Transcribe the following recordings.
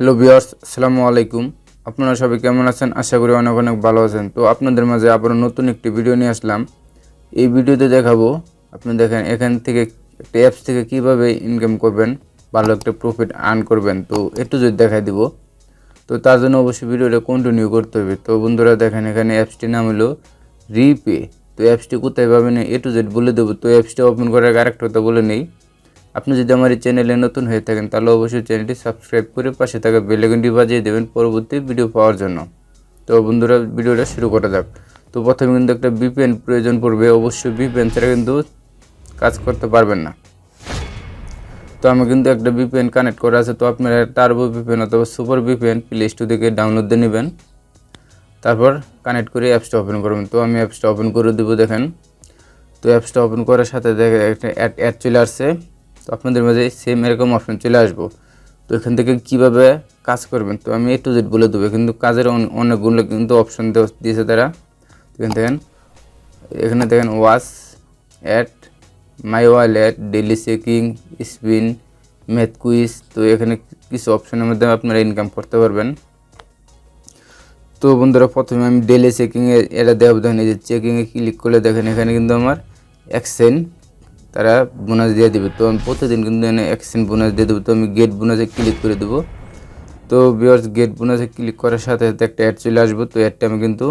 Hello বিয়ার্স আসসালামু আলাইকুম। আপনারা সবাই কেমন আছেন? আশা করি অনেক অনেক ভালো আছেন। তো আপনাদের মাঝে আবার নতুন একটি ভিডিও নিয়ে আসলাম। এই ভিডিওতে দেখাবো, আপনি দেখেন এখান থেকে একটা অ্যাপস থেকে কীভাবে ইনকাম করবেন, ভালো একটা প্রফিট আর্ন করবেন। তো একটু যদি দেখাই দিব। তো তার জন্য অবশ্যই ভিডিওটা কন্টিনিউ করতে হবে। তো বন্ধুরা, দেখেন এখানে অ্যাপসটির নাম হলো রিপে তো অ্যাপসটি কোথায় পাবেন? এ টু জেড বলে দেবো। তো অ্যাপসটা ওপেন করার আরেকটা কথা বলে নেই। আপনি যদি আমার এই চ্যানেলে নতুন হয়ে থাকেন, তাহলে অবশ্যই চ্যানেলটি সাবস্ক্রাইব করে পাশে থাকা বেলেগনটি বাজিয়ে দেবেন পরবর্তী ভিডিও পাওয়ার জন্য। তো বন্ধুরা, ভিডিওটা শুরু করা যাক। তো প্রথমে কিন্তু একটা বিপিএন প্রয়োজন পড়বে। অবশ্যই বিপিএন ছাড়া কিন্তু কাজ করতে পারবেন না। তো আমি কিন্তু একটা বিপিএন কানেক্ট করা আছে। তো আপনারা টার্বো বিপিএন অথবা সুপার বিপিএন প্লে স্টোর থেকে ডাউনলোড দিয়ে নেবেন। তারপর কানেক্ট করে অ্যাপসটা ওপেন করবেন। তো আমি অ্যাপসটা ওপেন করে দেবো, দেখেন। তো অ্যাপসটা ওপেন করার সাথে দেখে একটা অ্যাড অ্যাড চলে আসছে। তো আপনাদের মাঝে সেম এরকম অপশন চলে আসব। তো এখান থেকে কীভাবে কাজ করবেন? তো আমি এ টু জেড বলে দেবো। কিন্তু কাজের অনেকগুলো কিন্তু অপশন দিয়েছে তারা। এখানে দেখেন এখানে দেখেন wash at my wallet daily checking spin math quiz তো এখানে কিছু অপশনের মধ্যে আপনারা ইনকাম করতে পারবেন। তো বন্ধুরা, প্রথমে আমি ডেলি চেকিংয়ে এটা দেওয়া দেখেন এই যে চেকিংয়ে ক্লিক করলে দেখেন এখানে কিন্তু আমার এক্সেন্ট তারা বোনাস দিয়ে দেবে। তো আমি প্রতিদিন কিন্তু এখানে এক্সেন্ট বোনাস দিয়ে দেবো। তো আমি গেট বোনাসে ক্লিক করে দেবো। তো বিয়ার্স গেট বোনাসে ক্লিক করার সাথে সাথে একটা অ্যাড চলে আসব। তো অ্যাডটা আমি কিন্তু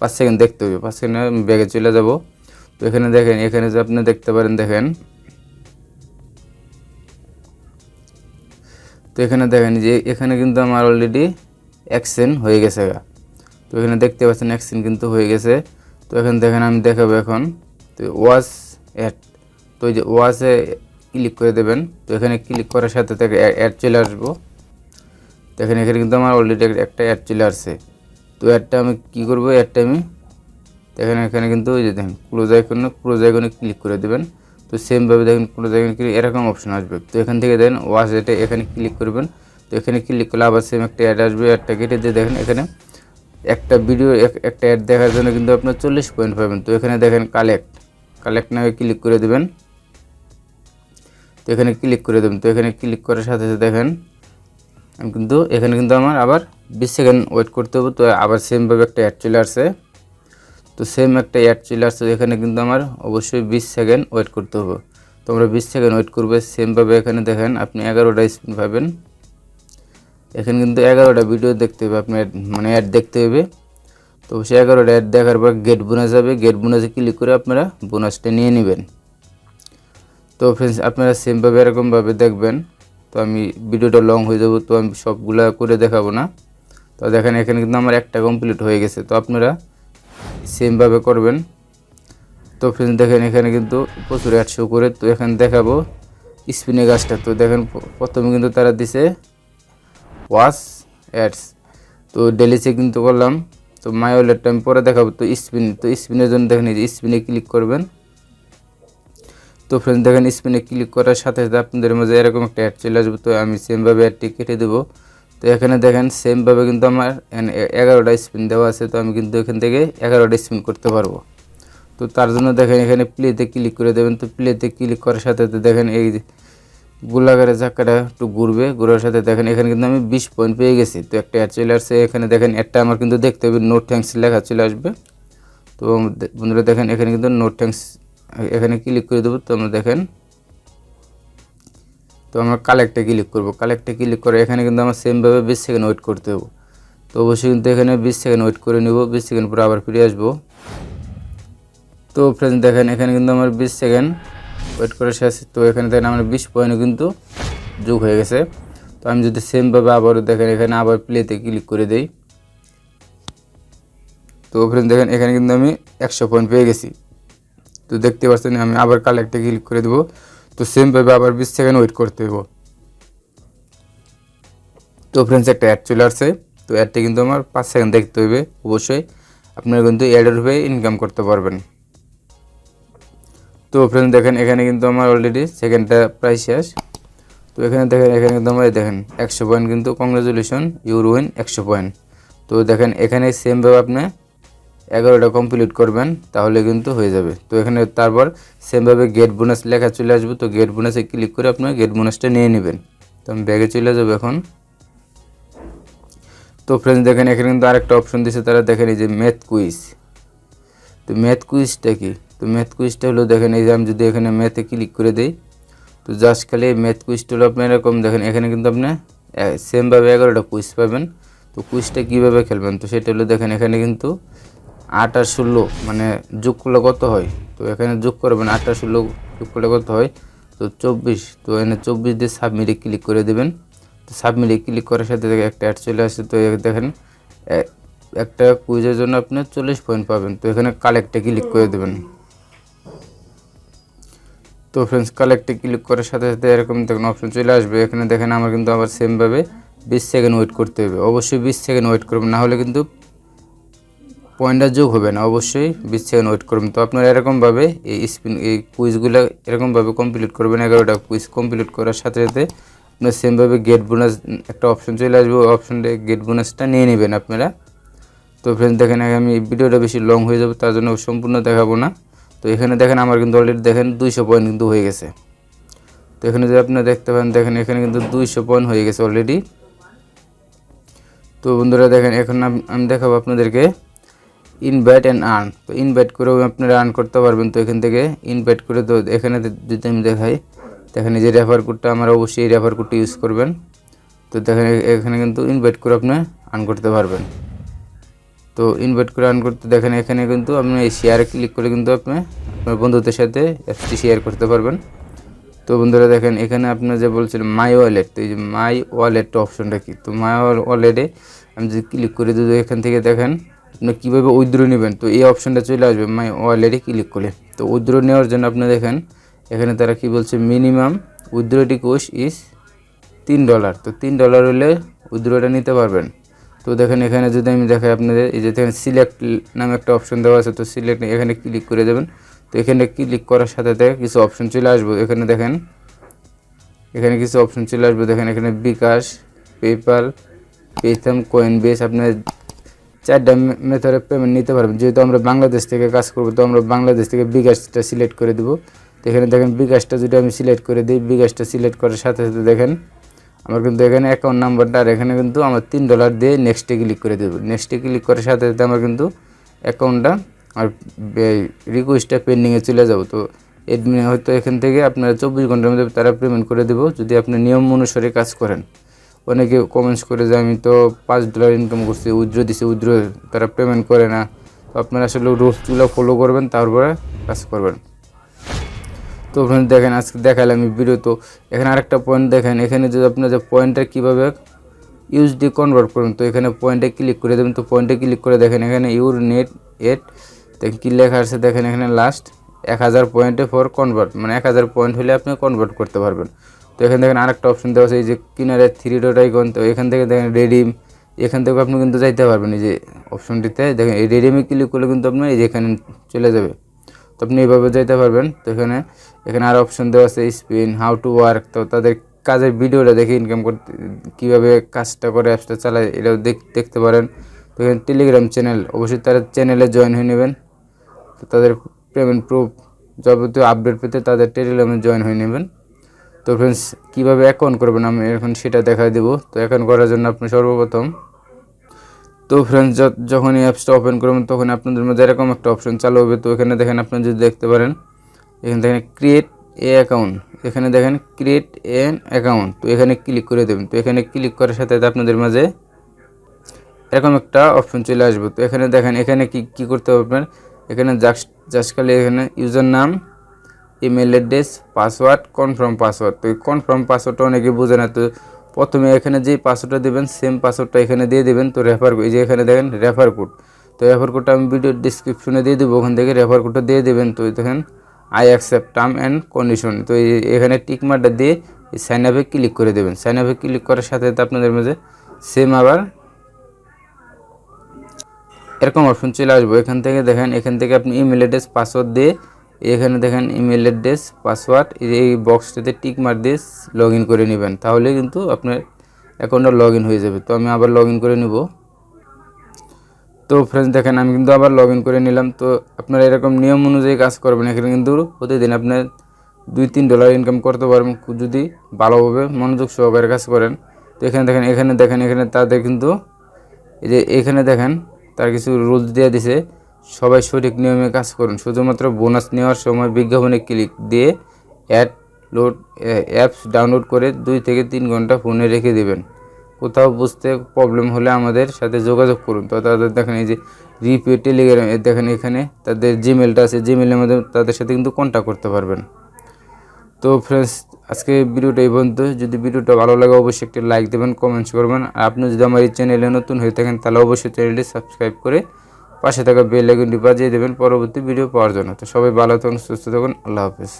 পাঁচ সেকেন্ড দেখতে হবে। পাঁচ সেকেন্ডে আমি ব্যাগে চলে যাব। তো এখানে দেখেন, এখানে যে আপনি দেখতে পারেন, দেখেন। তো এখানে দেখেন যে এখানে কিন্তু আমার অলরেডি অ্যাকশন হয়ে গেছে তো এখানে দেখতে পাচ্ছেন অ্যাকশন কিন্তু হয়ে গেছে। তো এখানে দেখেন, আমি দেখাবো এখন। তো ওয়াচ অ্যাড এই যে ওয়াচে ক্লিক করে দেবেন। তো এখানে ক্লিক করার সাথে থেকে অ্যাড চলে আসব। দেখেন এখানে কিন্তু আমার অলরেডি একটা অ্যাড চলে আসছে। তো অ্যাডটা আমি কী করব? অ্যাডটা আমি দেখেন এখানে কিন্তু ওই যে দেখেন ক্লোজ আইকনে ক্লোজ আইকনে ক্লিক করে দেবেন। তো সেমভাবে দেখেন ক্লোজ আইকনে ক্লিক এরকম অপশন আসবে। তো এখান থেকে দেখেন ওয়াশ এটা এখানে ক্লিক করবেন। তো এখানে ক্লিক করলে আবার সেম একটা অ্যাড আসবে। অ্যাডটা কেটে দিয়ে দেখেন, এখানে একটা ভিডিও একটা অ্যাড দেখার জন্য কিন্তু আপনার চল্লিশ পয়েন্ট পাবেন। তো এখানে দেখেন কালেক্ট কালেক্ট নামে ক্লিক করে দেবেন। তো এখানে ক্লিক করে দেবেন। তো এখানে ক্লিক করার সাথে সাথে দেখেন, আমি কিন্তু এখানে কিন্তু আমার আবার বিশ সেকেন্ড ওয়েট করতে হবে। তো আবার সেমভাবে একটা অ্যাড চলে আসছে। তো সেম একটা অ্যাড চলে আসছে এখানে কিন্তু আমার অবশ্যই বিশ সেকেন্ড ওয়েট করতে হবে। তো আমরা বিশ সেকেন্ড ওয়েট করবে সেমভাবে এখানে দেখেন, আপনি এগারোটা স্পিন পাবেন। এখানে কিন্তু এগারোটা ভিডিও দেখতে হবে, আপনি মানে অ্যাড দেখতে হবে। তো সেই এগারোটা অ্যাড দেখার পর গেট বোনাস যাবে গেট বোনাসে ক্লিক করে আপনারা বোনাসটা নিয়ে নেবেন। তো ফ্রেন্ডস আপনারা সেমভাবে এরকমভাবে দেখবেন। তো আমি ভিডিওটা লং হয়ে যাব, তো আমি সবগুলা করে দেখাবো না। তো দেখেন, এখানে কিন্তু আমার একটা কমপ্লিট হয়ে গেছে। তো আপনারা সেমভাবে করবেন। তো ফ্রেন্ডস দেখেন, এখানে কিন্তু প্রচুর অ্যাড শো করে। তো এখানে দেখাবো স্পিনে গাছটা। তো দেখেন প্রথমে কিন্তু তারা দিছে ওয়াশ অ্যাডস তো ডেলি চেক কিন্তু করলাম। তো মাই ওয়ালেটটা আমি পরে দেখাবো। তো স্পিন তো স্পিনের জন্য দেখেন স্পিনে ক্লিক করবেন। তো ফ্রেন্ড দেখেন স্পিনে ক্লিক করার সাথে সাথে আপনাদের মাঝে এরকম একটা অ্যাড চলে আসবে। তো আমি সেমভাবে অ্যাডটি কেটে দেবো। তো এখানে দেখেন সেমভাবে কিন্তু আমার এগারোটা স্পিন দেওয়া আছে। তো আমি কিন্তু এখান থেকে এগারোটা স্পিন করতে পারব। তো তার জন্য দেখেন এখানে প্লেতে ক্লিক করে দেবেন। তো প্লেতে ক্লিক করার সাথে সাথে দেখেন এই যে গোলাকারের চাক্কাটা একটু ঘুরবে। ঘুরার সাথে দেখেন এখানে কিন্তু আমি বিশ পয়েন্ট পেয়ে গেছি। তো একটা অ্যাড চলে আসছে। এখানে দেখেন একটা আমার কিন্তু দেখতে হবে। নোট থ্যাঙ্কস লেখা চলে আসবে। তো বন্ধুরা দেখেন এখানে কিন্তু নোট থ্যাঙ্কস এখানে ক্লিক করে দেবো, তো আমরা দেখেন। তো আমরা কালেক্টে ক্লিক করব। কালেক্টে ক্লিক করে এখানে কিন্তু আমার সেমভাবে বিশ সেকেন্ড ওয়েট করতে হবে। তো অবশ্যই কিন্তু এখানে বিশ সেকেন্ড ওয়েট করে নেব, বিশ সেকেন্ড পরে আবার ফিরে আসব। তো ফ্রেন্ড দেখেন, এখানে কিন্তু আমার বিশ সেকেন্ড ওয়েট করে শেষ। তো এখানে দেখেন আমার বিশ পয়েন্ট কিন্তু যোগ হয়ে গেছে। তো আমি যদি সেমভাবে আবারও দেখেন, এখানে আবার প্লেতে ক্লিক করে দেই। তো ফ্রেন্ড দেখেন, এখানে কিন্তু আমি একশো পয়েন্ট পেয়ে গেছি। তো দেখতে পাচ্ছেন, আমি আবার কালেক্টে ক্লিক করে দেবো। তো সেমভাবে আবার বিশ সেকেন্ড ওয়েট করতে দেবো তো ফ্রেন্ডস একটা অ্যাড চলে আসছে। তো অ্যাডটা কিন্তু আমার পাঁচ সেকেন্ড দেখতে হবে অবশ্যই। আপনারা কিন্তু অ্যাডের হয়ে ইনকাম করতে পারবেন। তো ফ্রেন্ড দেখেন, এখানে কিন্তু আমার অলরেডি সেকেন্ডটা প্রায় শেষ। তো এখানে দেখেন, এখানে কিন্তু আমার দেখেন, একশো পয়েন্ট কিন্তু কংগ্রেচুলেশন ইউর উইন একশো পয়েন্ট তো দেখেন, এখানে সেমভাবে আপনি এগারোটা কমপ্লিট করবেন, তাহলে কিন্তু হয়ে যাবে। তো এখানে তারপর সেমভাবে গেট বোনাস লেখা চলে আসবে, তো গেট বোনাসে ক্লিক করে আপনার গেট বোনাসটা নিয়ে নেবেন। তো আমি ব্যাগে চলে যাব এখন। তো ফ্রেন্ডস দেখেন এখানে কিন্তু আরেকটা অপশন দিছে, তারা দেখেন এই যে ম্যাথ কুইজ তো ম্যাথ কুইজটা কি? তো ম্যাথ কুইজটা হলো, দেখেন এই যে আমি যদি এখানে ম্যাথে ক্লিক করে দিই, তো জাস্ট খালি ম্যাথ কুইজটা হলো আপনি এরকম, দেখেন এখানে কিন্তু আপনি সেমভাবে এগারোটা কুইজ পাবেন। তো কুইজটা কীভাবে খেলবেন? তো সেটা হলো, দেখেন এখানে কিন্তু আট আর ষোলো মানে যোগ করলে কত হয়? তো এখানে যোগ করবেন আট আর ষোলো যোগ করলে কত হয়? তো চব্বিশ, তো এখানে চব্বিশ দিয়ে সাবমিটে ক্লিক করে দেবেন। তো সাবমিটে ক্লিক করার সাথে দেখে একটা অ্যাড চলে আসে, তো দেখেন একটা কুইজের জন্য আপনি চল্লিশ পয়েন্ট পাবেন। তো এখানে কালেক্টে ক্লিক করে দেবেন। তো ফ্রেন্ডস, কালেক্টে ক্লিক করার সাথে সাথে এরকম দেখুন অপশন চলে আসবে। এখানে দেখেন, আমার কিন্তু আবার সেমভাবে বিশ সেকেন্ড ওয়েট করতে হবে। অবশ্যই বিশ সেকেন্ড ওয়েট করবেন, না হলে কিন্তু পয়েন্টটা যোগ হবে না, অবশ্যই বিশ সেকেন্ড ওয়েট করবেন। তো আপনারা এরকমভাবে এই স্পিন, এই কুইজগুলো এরকমভাবে কমপ্লিট করবেন, এগারোটা কুইজ কমপ্লিট করার সাথে সাথে আপনার সেমভাবে গেট বোনাস একটা অপশন চলে আসবে, ওই অপশনটা গেট বোনাসটা নিয়ে নেবেন আপনারা। তো ফ্রেন্ডস দেখেন আমি ভিডিওটা বেশি লং হয়ে যাবে, তার জন্য সম্পূর্ণ দেখাবো না। তো এখানে দেখেন আমার কিন্তু অলরেডি দেখেন দুইশো পয়েন্ট কিন্তু হয়ে গেছে। তো এখানে যদি আপনারা দেখতে পান, দেখেন এখানে কিন্তু দুইশো পয়েন্ট হয়ে গেছে অলরেডি তো বন্ধুরা দেখেন, এখন আমি দেখাবো আপনাদেরকে ইনভাইট অ্যান্ড আর্ন তো ইনভাইট করেও আপনারা আর্ন করতে পারবেন। তো এখান থেকে ইনভাইট করে তো এখানে যদি আমি দেখাই এই যে রেফার কোডটা আমার অবশ্যই এই রেফার কোডটা ইউজ করবেন। তো দেখেন এখানে কিন্তু ইনভাইট করে আপনি আর্ন করতে পারবেন। তো ইনভাইট করে আর্ন করতে দেখেন এখানে কিন্তু আপনি এই শেয়ারে ক্লিক করে কিন্তু আপনি আপনার বন্ধুদের সাথে অ্যাপসটি শেয়ার করতে পারবেন। তো বন্ধুরা দেখেন এখানে আপনার যে বলছিলেন মাই ওয়ালেট তো এই যে মাই ওয়ালেট অপশনটা কি? তো মাই ওয়ালেটে আমি যদি ক্লিক করে দিই এখান থেকে দেখেন আপনি কীভাবে উইথড্র নেবেন? তো এই অপশনটা চলে আসবে মাই ওয়ালেটে ক্লিক করে। তো উইথড্র নেওয়ার জন্য আপনি দেখেন, এখানে তারা কি বলছে মিনিমাম উইথড্রটি কোষ ইজ তিন ডলার তো তিন ডলার হলে উইথড্রটা নিতে পারবেন। তো দেখেন, এখানে যদি আমি দেখাই আপনাদের, এই যে দেখেন সিলেক্ট নামে একটা অপশন দেওয়া আছে, তো সিলেক্ট এখানে ক্লিক করে দেবেন। তো এখানে ক্লিক করার সাথে সাথে কিছু অপশন চলে আসবে। এখানে দেখেন, এখানে কিছু অপশন চলে আসবে। দেখেন, এখানে bKash PayPal Paytm coin base আপনার চারটা মেথডে পেমেন্ট নিতে পারবেন। যেহেতু আমরা বাংলাদেশ থেকে কাজ করব, তো আমরা বাংলাদেশ থেকে বিকাশটা সিলেক্ট করে দেবো। তো এখানে দেখেন বিকাশটা যদি আমি সিলেক্ট করে দিই, বিকাশটা সিলেক্ট করার সাথে সাথে দেখেন, আমার কিন্তু এখানে অ্যাকাউন্ট নাম্বারটা আর এখানে কিন্তু আমার তিন ডলার দিয়ে নেক্সটে ক্লিক করে দেবো। নেক্সটে ক্লিক করার সাথে সাথে আমার কিন্তু অ্যাকাউন্টটা আর রিকোয়েস্টটা পেন্ডিংয়ে চলে যাব। তো এডমিনে হয়তো এখান থেকে আপনারা চব্বিশ ঘণ্টার মধ্যে তারা পেমেন্ট করে দেবো, যদি আপনি নিয়ম অনুসারে কাজ করেন। অনেকে কমেন্টস করে যে, আমি তো পাঁচ ডলার ইনকাম করছি, উইথড্র দিছি, উইথড্র তারা পেমেন্ট করে না। তো আপনারা আসলে রুলসগুলো ফলো করবেন, তারপরে কাজ করবেন। তো ওখানে দেখেন, আজকে দেখালাম আমি ভিডিও তো। এখানে আরেকটা পয়েন্ট দেখেন, এখানে যদি আপনার যে পয়েন্টটা কীভাবে ইউএসডি কনভার্ট করবেন, তো এখানে পয়েন্টে ক্লিক করে দেবেন। তো পয়েন্টে ক্লিক করে দেখেন, এখানে ইউর নেট এট দেখেন কী লেখা আছে, দেখেন এখানে লাস্ট এক হাজার পয়েন্টে ফর কনভার্ট মানে এক হাজার পয়েন্ট হলে আপনি কনভার্ট করতে পারবেন। তো এখানে দেখেন আরেকটা অপশন দেওয়া আছে, এই যে কিনারে থ্রি ডট আইকন তো এখান থেকে দেখেন রেডিম এখান থেকে আপনি কিন্তু যাইতে পারবেন। এই যে অপশনটিতে দেখেন, এই রেডিমে ক্লিক করলে কিন্তু আপনার এই যে এখানে চলে যাবে। তো আপনি এইভাবে যাইতে পারবেন। তো এখানে এখানে আর অপশন দেওয়া আছে স্পিন হাউ টু ওয়ার্ক তো তাদের কাজের ভিডিওটা দেখে ইনকাম করতে কীভাবে কাজটা করে অ্যাপসটা চালায়, এটাও দেখ, দেখতে পারেন। তো এখানে টেলিগ্রাম চ্যানেল অবশ্যই তারা চ্যানেলে জয়েন হয়ে নেবেন। তো তাদের পেমেন্ট প্রুফ যাবতীয় আপডেট পেতে তাদের টেলিগ্রামে জয়েন হয়ে নেবেন। তো ফ্রেন্ডস কীভাবে অ্যাকাউন্ট করবেন? আমি এখন সেটা দেখা দেবো। তো অ্যাকাউন্ট করার জন্য আপনি সর্বপ্রথম, তো ফ্রেন্ডস যখন এই অ্যাপসটা ওপেন করবেন তখন আপনাদের মধ্যে এরকম একটা অপশন চালু হবে। তো এখানে দেখেন আপনি যদি দেখতে পারেন, এখানে দেখেন ক্রিয়েট এ অ্যাকাউন্ট এখানে দেখেন ক্রিয়েট এন অ্যাকাউন্ট তো এখানে ক্লিক করে দেবেন। তো এখানে ক্লিক করার সাথে সাথে আপনাদের মাঝে এরকম একটা অপশন চলে আসবে। তো এখানে দেখেন, এখানে কি কি করতে হবে আপনার? এখানে জাস্ট জাস্ট খালি এখানে ইউজার নাম email address password confirm password তো কনফার্ম পাসওয়ার্ডটা অনেকে বোঝে না, তো প্রথমে এখানে যেই পাসওয়ার্ডটা দেবেন সেম পাসওয়ার্ডটা এখানে দিয়ে দেবেন, তো রেফার এই যে এখানে দেখেন রেফার কোড তো রেফার কোডটা আমি ভিডিও ডিসক্রিপশনে দিয়ে দেবো, ওখান থেকে রেফার কোডটা দিয়ে দেবেন। তো দেখেন I accept term and condition তো এখানে টিক মার্কটা দিয়ে সাইন আপে ক্লিক করে দেবেন। সাইন আপে ক্লিক করার সাথে সাথে আপনাদের মাঝে সেম আবার এরকম অপশন চলে আসব। এখান থেকে দেখেন, এখান থেকে আপনি ইমেল অ্যাড্রেস পাসওয়ার্ড দিয়ে এখানে দেখেন ইমেল অ্যাড্রেস পাসওয়ার্ড এই বক্সটাতে টিক মার দিয়ে লগ করে নেবেন। তাহলে কিন্তু আপনার অ্যাকাউন্টটা লগ হয়ে যাবে। তো আমি আবার লগ করে নেব। তো ফ্রেন্ডস দেখেন আমি কিন্তু আবার লগ করে নিলাম। তো আপনারা এরকম নিয়ম অনুযায়ী কাজ করবেন। এখানে কিন্তু প্রতিদিন আপনার দুই তিন ডলার ইনকাম করতে পারবেন। যদি ভালোভাবে মনোযোগ সহকারে কাজ করেন। তো এখানে দেখেন এখানে দেখেন, এখানে তাদের কিন্তু এই যে এখানে দেখেন, তার কিছু রুলস দিয়ে দিছে। সবাই সঠিক নিয়মে কাজ করুন। শুধুমাত্র বোনাস নেওয়ার সময় বিজ্ঞাপনে ক্লিক দিয়ে অ্যাড লোড অ্যাপস ডাউনলোড করে দুই থেকে তিন ঘণ্টা ফোনে রেখে দেবেন। কোথাও বুঝতে প্রবলেম হলে আমাদের সাথে যোগাযোগ করুন। তো তাদের দেখেন এই যে রিপে টেলিগ্রাম দেখেন এখানে তাদের জিমেলটা আছে জিমেলের মধ্যে তাদের সাথে কিন্তু কন্ট্যাক্ট করতে পারবেন। তো ফ্রেন্ডস আজকে ভিডিওটা এই পর্যন্ত। যদি ভিডিওটা ভালো লাগে অবশ্যই একটি লাইক দেবেন কমেন্টস করবেন। আর আপনি যদি আমার এই চ্যানেলে নতুন হয়ে থাকেন, তাহলে অবশ্যই চ্যানেলটি সাবস্ক্রাইব করে পাশে থাকা বেল আইকনটি বাজিয়ে দেবেন পরবর্তী ভিডিও পাওয়ার জন্য। তো সবাই ভালো থাকুন, সুস্থ থাকুন, আল্লাহ হাফেজ।